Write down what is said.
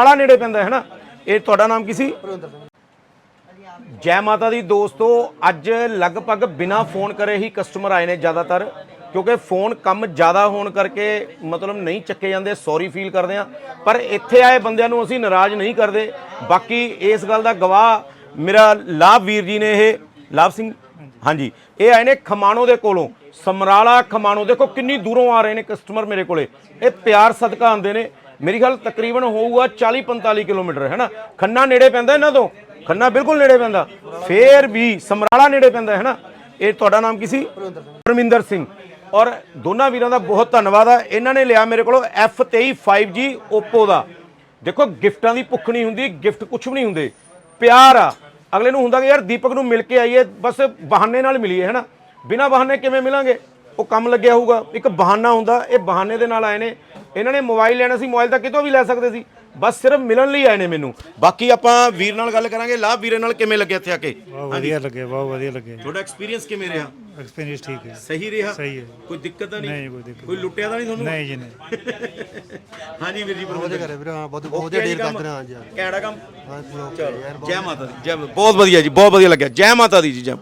ਆਲਾ ਨੇੜੇ ਪੈਂਦਾ ਹੈ ਨਾ। ਇਹ ਤੁਹਾਡਾ ਨਾਮ ਕੀ ਸੀ? ਜੈ ਮਾਤਾ ਦੀ ਦੋਸਤੋ ਅੱਜ ਲਗਭਗ ਬਿਨਾ ਫੋਨ ਕਰੇ ਹੀ ਕਸਟਮਰ ਆਏ ਨੇ ਜ਼ਿਆਦਾਤਰ ਕਿਉਂਕਿ ਫੋਨ ਕੰਮ ਜ਼ਿਆਦਾ ਹੋਣ ਕਰਕੇ ਮਤਲਬ ਨਹੀਂ ਚੱਕੇ ਜਾਂਦੇ ਸੌਰੀ ਫੀਲ ਕਰਦੇ ਆ ਪਰ ਇੱਥੇ ਆਏ ਬੰਦਿਆਂ ਨੂੰ ਅਸੀਂ ਨਾਰਾਜ਼ ਨਹੀਂ ਕਰਦੇ। ਬਾਕੀ ਇਸ ਗੱਲ ਦਾ ਗਵਾਹ ਮੇਰਾ ਲਾਭ ਵੀਰ ਜੀ ਨੇ ਇਹ ਲਾਭ ਸਿੰਘ? ਹਾਂਜੀ। ਇਹ ਆਏ ਨੇ ਖਮਾਣੋ ਦੇ ਕੋਲੋਂ। ਸਮਰਾਲਾ ਖਮਾਣੋ ਦੇਖੋ ਕਿੰਨੀ ਦੂਰੋਂ ਆ ਰਹੇ ਨੇ ਕਸਟਮਰ ਮੇਰੇ ਕੋਲੇ। ਇਹ ਪਿਆਰ ਸਦਕਾ ਆਉਂਦੇ ਨੇ। ਮੇਰੀ ਗੱਲ ਤਕਰੀਬਨ ਹੋਊਗਾ 40 45 ਕਿਲੋਮੀਟਰ, ਹੈ ਨਾ? ਖੰਨਾ ਨੇੜੇ ਪੈਂਦਾ ਇਹਨਾਂ ਤੋਂ? ਖੰਨਾ ਬਿਲਕੁਲ ਨੇੜੇ ਪੈਂਦਾ। ਫੇਰ ਵੀ ਸਮਰਾਲਾ ਨੇੜੇ ਪੈਂਦਾ, ਹੈ ਨਾ? ਇਹ ਤੁਹਾਡਾ ਨਾਮ ਕੀ ਸੀ? ਪਰਮਿੰਦਰ ਸਿੰਘ। ਔਰ ਦੋਨਾਂ ਵੀਰਾਂ ਦਾ ਬਹੁਤ ਧੰਨਵਾਦ ਆ। ਇਹਨਾਂ ਨੇ ਲਿਆ ਮੇਰੇ ਕੋਲੋਂ F23 5G Oppo ਦਾ। ਦੇਖੋ, ਗਿਫਟਾਂ ਦੀ ਭੁੱਖ ਨਹੀਂ ਹੁੰਦੀ, ਗਿਫਟ ਕੁਝ ਵੀ ਨਹੀਂ ਹੁੰਦੇ। ਪਿਆਰ ਆ। ਅਗਲੇ ਨੂੰ ਹੁੰਦਾ ਕਿ ਯਾਰ ਦੀਪਕ ਨੂੰ ਮਿਲ ਕੇ ਆਈਏ, ਬਸ ਬਹਾਨੇ ਨਾਲ ਮਿਲੀਏ, ਹੈ ਨਾ? ਬਿਨਾ ਬਹਾਨੇ ਕਿਵੇਂ ਮਿਲਾਂਗੇ? ਉਹ ਕੰਮ ਲੱਗਿਆ ਹੋਊਗਾ ਇੱਕ ਬਹਾਨਾ ਹੁੰਦਾ ਇਹ ਬਹਾਨੇ ਦੇ ਨਾਲ ਆਏ ਨੇ। ਇਹਨਾਂ ਨੇ ਮੋਬਾਈਲ ਲੈਣਾ ਸੀ ਮੋਬਾਈਲ ਤਾਂ ਕਿਤੋਂ ਵੀ ਲੈ ਸਕਦੇ ਸੀ ਬਸ ਸਿਰਫ ਮਿਲਣ ਲਈ ਆਏ ਨੇ ਮੈਨੂੰ। ਬਾਕੀ ਆਪਾਂ ਵੀਰ ਨਾਲ ਗੱਲ ਕਰਾਂਗੇ ਲਾਭ ਵੀਰੇ ਨਾਲ ਕਿਵੇਂ ਲੱਗਿਆ ਇੱਥੇ ਆ ਕੇ? ਬਹੁਤ ਵਧੀਆ ਲੱਗੇ ਬਹੁਤ ਵਧੀਆ ਲੱਗੇ। ਤੁਹਾਡਾ ਐਕਸਪੀਰੀਅੰਸ ਕਿਵੇਂ ਰਿਹਾ? ਐਕਸਪੀਰੀਅੰਸ ਠੀਕ ਹੈ। ਸਹੀ ਰਿਹਾ? ਸਹੀ ਹੈ। ਕੋਈ ਦਿੱਕਤ ਤਾਂ ਨਹੀਂ? ਨਹੀਂ ਕੋਈ ਦਿੱਕਤ ਕੋਈ ਲੁੱਟਿਆ ਤਾਂ ਨਹੀਂ ਤੁਹਾਨੂੰ? ਨਹੀਂ ਜੀ ਨਹੀਂ। ਹਾਂਜੀ ਵੀਰ ਜੀ ਉਹਦੇ ਘਰੇ ਵੀਰੇ ਹਾਂ ਬਹੁਤ ਬਹੁਤ ਵਧੀਆ ਡੀਲ ਕਰਦੇ ਨੇ ਹਾਂ ਜੀ। ਕਿਹੜਾ ਕੰਮ? ਚਲੋ। ਜੈ ਮਾਤਾ ਦੀ ਜੈ ਬਹੁਤ ਵਧੀਆ ਜੀ ਬਹੁਤ ਵਧੀਆ ਲੱਗਿਆ। ਜੈ ਮਾਤਾ ਦੀ ਜੀ ਜੈ